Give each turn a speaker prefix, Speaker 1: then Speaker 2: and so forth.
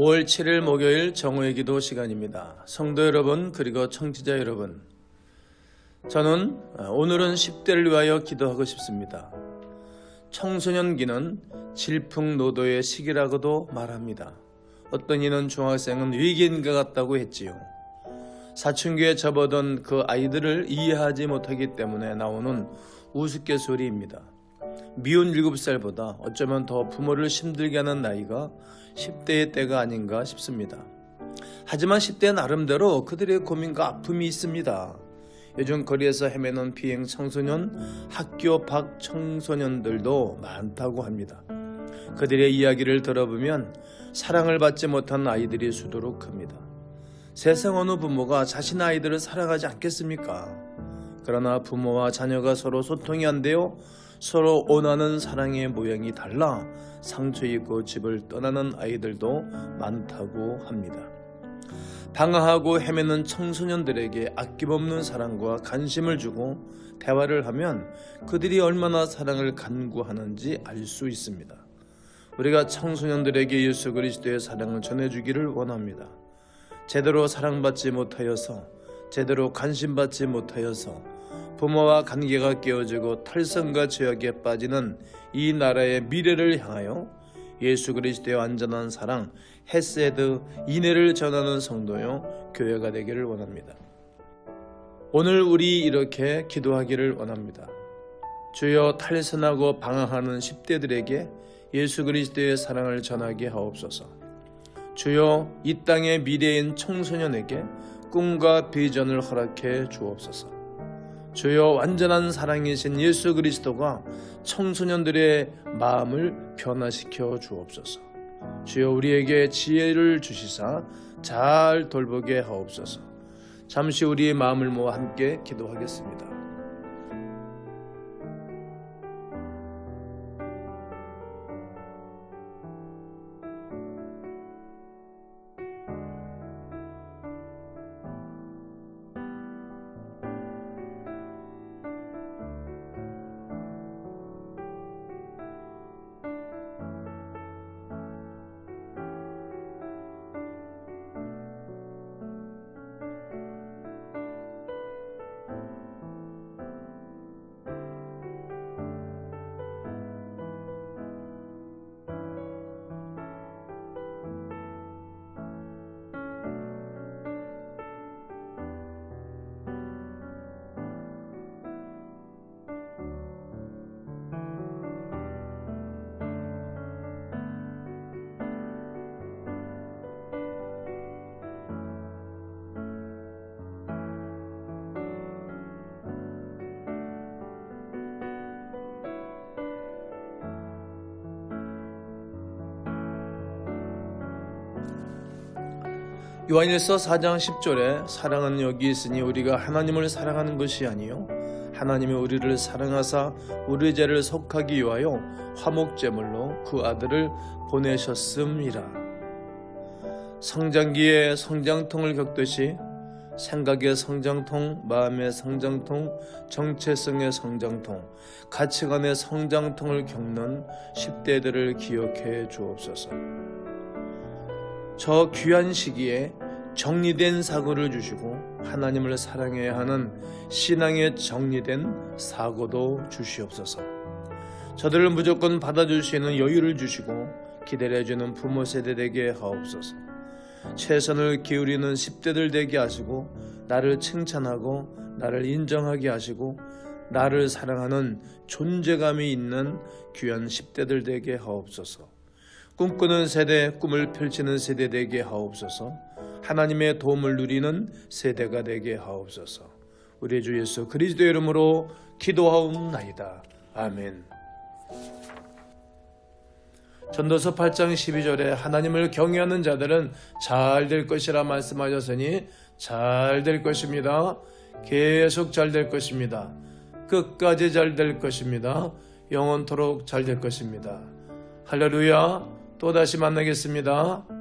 Speaker 1: 5월 7일 목요일 정오의 기도 시간입니다. 성도 여러분, 그리고 청취자 여러분. 저는 오늘은 10대를 위하여 기도하고 싶습니다. 청소년기는 질풍노도의 시기라고도 말합니다. 어떤 이는 중학생은 위기인가 같다고 했지요. 사춘기에 접어든 그 아이들을 이해하지 못하기 때문에 나오는 우스갯소리입니다. 미운 7살보다 어쩌면 더 부모를 힘들게 하는 나이가 10대의 때가 아닌가 싶습니다. 하지만 10대 나름대로 그들의 고민과 아픔이 있습니다. 요즘 거리에서 헤매는 비행 청소년, 학교 밖 청소년들도 많다고 합니다. 그들의 이야기를 들어보면 사랑을 받지 못한 아이들이 수두룩 큽니다. 세상 어느 부모가 자신 아이들을 사랑하지 않겠습니까? 그러나 부모와 자녀가 서로 소통이 안 되어 서로 원하는 사랑의 모양이 달라 상처 입고 집을 떠나는 아이들도 많다고 합니다. 방황하고 헤매는 청소년들에게 아낌없는 사랑과 관심을 주고 대화를 하면 그들이 얼마나 사랑을 간구하는지 알 수 있습니다. 우리가 청소년들에게 예수 그리스도의 사랑을 전해주기를 원합니다. 제대로 사랑받지 못하여서 제대로 관심받지 못하여서 부모와 관계가 깨어지고 탈선과 죄악에 빠지는 이 나라의 미래를 향하여 예수 그리스도의 완전한 사랑, 헤세드, 인애를 전하는 성도요 교회가 되기를 원합니다. 오늘 우리 이렇게 기도하기를 원합니다. 주여 탈선하고 방황하는 10대들에게 예수 그리스도의 사랑을 전하게 하옵소서. 주여 이 땅의 미래인 청소년에게 꿈과 비전을 허락해 주옵소서. 주여 완전한 사랑이신 예수 그리스도가 청소년들의 마음을 변화시켜 주옵소서. 주여 우리에게 지혜를 주시사 잘 돌보게 하옵소서. 잠시 우리의 마음을 모아 함께 기도하겠습니다. 요한일서 4장 10절에 사랑은 여기 있으니 우리가 하나님을 사랑하는 것이 아니요 하나님이 우리를 사랑하사 우리 죄를 속하기 위하여 화목제물로 그 아들을 보내셨음이라 성장기에 성장통을 겪듯이 생각의 성장통, 마음의 성장통, 정체성의 성장통, 가치관의 성장통을 겪는 10대들을 기억해 주옵소서. 저 귀한 시기에 정리된 사고를 주시고 하나님을 사랑해야 하는 신앙의 정리된 사고도 주시옵소서. 저들을 무조건 받아주시는 여유를 주시고 기다려주는 부모 세대 되게 하옵소서. 최선을 기울이는 10대들 되게 하시고 나를 칭찬하고 나를 인정하게 하시고 나를 사랑하는 존재감이 있는 귀한 10대들 되게 하옵소서. 꿈꾸는 세대, 꿈을 펼치는 세대 되게 하옵소서. 하나님의 도움을 누리는 세대가 되게 하옵소서. 우리 주 예수 그리스도 이름으로 기도하옵나이다. 아멘. 전도서 8장 12절에 하나님을 경외하는 자들은 잘 될 것이라 말씀하셨으니 잘 될 것입니다. 계속 잘 될 것입니다. 끝까지 잘 될 것입니다. 영원토록 잘 될 것입니다. 할렐루야. 또 다시 만나겠습니다.